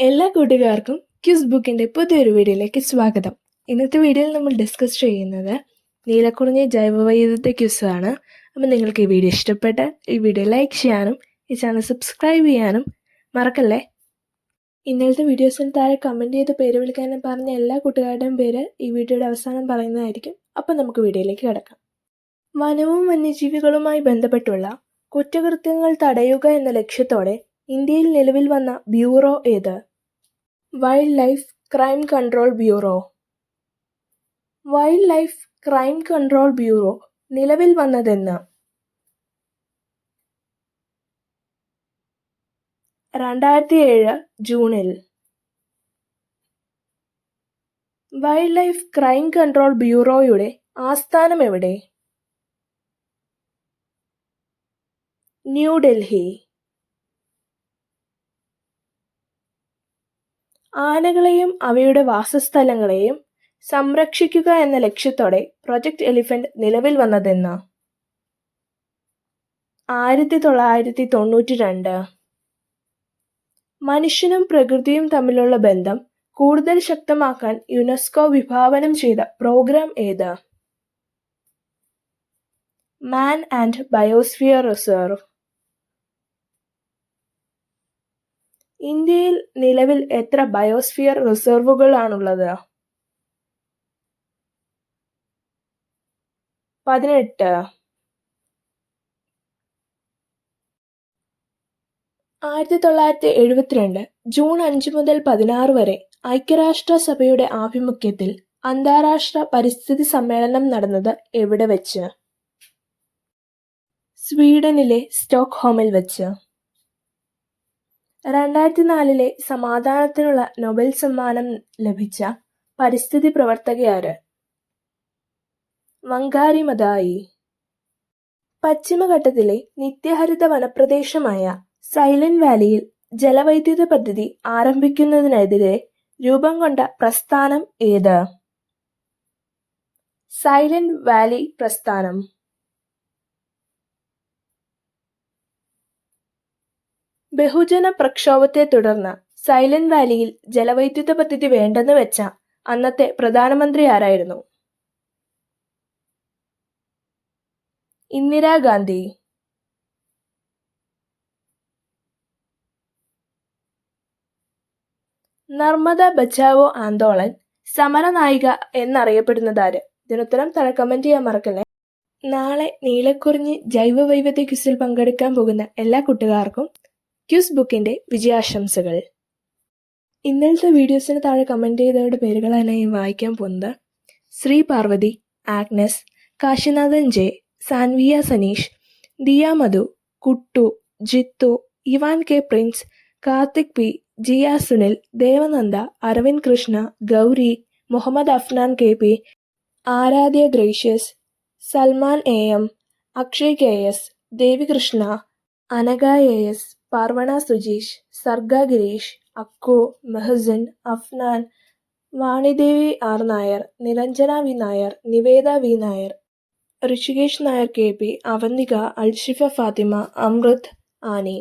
എല്ലാ കൂട്ടുകാർക്കും ക്യൂസ് ബുക്കിന്റെ പുതിയൊരു വീഡിയോയിലേക്ക് സ്വാഗതം. ഇന്നത്തെ വീഡിയോയിൽ നമ്മൾ ഡിസ്കസ് ചെയ്യുന്നത് നീലക്കുറിഞ്ഞി ജൈവവൈവിധ്യത്തെ ക്യൂസാണ് അപ്പം നിങ്ങൾക്ക് ഈ വീഡിയോ ഇഷ്ടപ്പെട്ടാൽ ഈ വീഡിയോ ലൈക്ക് ചെയ്യാനും ഈ ചാനൽ സബ്സ്ക്രൈബ് ചെയ്യാനും മറക്കല്ലേ? ഇന്നലത്തെ വീഡിയോസിന് താഴെ കമന്റ് ചെയ്ത് പേര് വിളിക്കാനും പറഞ്ഞ എല്ലാ കൂട്ടുകാരുടെയും പേര് ഈ വീഡിയോയുടെ അവസാനം പറയുന്നതായിരിക്കും. അപ്പം നമുക്ക് വീഡിയോയിലേക്ക് കിടക്കാം. വനവും വന്യജീവികളുമായി ബന്ധപ്പെട്ടുള്ള കുറ്റകൃത്യങ്ങൾ തടയുക എന്ന ലക്ഷ്യത്തോടെ ഇന്ത്യയിൽ നിലവിൽ വന്ന ബ്യൂറോ ഏത്? Wildlife crime control bureau. Wildlife crime control bureau നിലവിൽ വന്നതെന്ന്. രണ്ടായിരത്തി ഏഴ് ജൂണിൽ. വൈൽഡ് ലൈഫ് ക്രൈം കൺട്രോൾ ബ്യൂറോയുടെ ആസ്ഥാനം എവിടെ? ന്യൂഡൽഹി ആനകളെയും അവയുടെ വാസസ്ഥലങ്ങളെയും സംരക്ഷിക്കുക എന്ന ലക്ഷ്യത്തോടെ പ്രൊജക്ട് എലിഫന്റ് നിലവിൽ വന്നതെന്ന്. ആയിരത്തി തൊള്ളായിരത്തി തൊണ്ണൂറ്റി രണ്ട് മനുഷ്യനും പ്രകൃതിയും തമ്മിലുള്ള ബന്ധം കൂടുതൽ ശക്തമാക്കാൻ യുനെസ്കോ വിഭാവനം ചെയ്ത പ്രോഗ്രാം ഏത്? മാൻ ആൻഡ് ബയോസ്ഫിയർ റിസർവ് ഇന്ത്യയിൽ നിലവിൽ എത്ര ബയോസ്ഫിയർ റിസർവുകളാണുള്ളത്? പതിനെട്ട്. ആയിരത്തി തൊള്ളായിരത്തി എഴുപത്തിരണ്ട് ജൂൺ അഞ്ച് മുതൽ പതിനാറ് വരെ ഐക്യരാഷ്ട്രസഭയുടെ ആഭിമുഖ്യത്തിൽ അന്താരാഷ്ട്ര പരിസ്ഥിതി സമ്മേളനം നടന്നത് എവിടെ വെച്ച്? സ്വീഡനിലെ സ്റ്റോക്ക്ഹോമിൽ വെച്ച്. രണ്ടായിരത്തി നാലിലെ സമാധാനത്തിനുള്ള നൊബേൽ സമ്മാനം ലഭിച്ച പരിസ്ഥിതി പ്രവർത്തകയാര് വങ്കാരി മതായി. പശ്ചിമഘട്ടത്തിലെ നിത്യഹരിത വനപ്രദേശമായ സൈലന്റ് വാലിയിൽ ജലവൈദ്യുത പദ്ധതി ആരംഭിക്കുന്നതിനെതിരെ രൂപം കൊണ്ട പ്രസ്ഥാനം ഏത്? സൈലന്റ് വാലി പ്രസ്ഥാനം. ബഹുജന പ്രക്ഷോഭത്തെ തുടർന്ന് സൈലന്റ് വാലിയിൽ ജലവൈദ്യുത പദ്ധതി വേണ്ടെന്ന് വെച്ച അന്നത്തെ പ്രധാനമന്ത്രി ആരായിരുന്നു? ഇന്ദിരാഗാന്ധി നർമ്മദ ബച്ചാവോ ആന്തോളൻ സമരനായിക എന്നറിയപ്പെടുന്നതാര്? ഇതിനുത്തരം താഴെ കമന്റ് ചെയ്യാൻ മറക്കല്ലേ? നാളെ നീലക്കുറിഞ്ഞി ജൈവ വൈവിധ്യ ക്വിസിൽ പങ്കെടുക്കാൻ പോകുന്ന എല്ലാ കൂട്ടുകാർക്കും ക്യൂസ് ബുക്കിന്റെ വിജയാശംസകൾ. ഇന്നലത്തെ വീഡിയോസിന് താഴെ കമന്റ് ചെയ്തവരുടെ പേരുകളാണ് ഞാൻ വായിക്കാൻ പോകുന്നത്. Sree Parvathy Agnes Kasinathan J Sanvia Saneesh Diya Madhu Kuttu Jithu Ivan K Prince Karthik P Jiya Sunil Devananda Aravind Krishna Gauri Muhammad Afnan K P Aaradhya Gracious Salman A M Akshay K S Devikrishna Anagha A S Parvana Sujeesh Sarga Gireesh Akku Mehasin Afnan Vanidevi R Nair Niranjana V Nair Niveda V Nair Rishikesh Nair K P Avantika Alshifa Fathima Amrit Annie.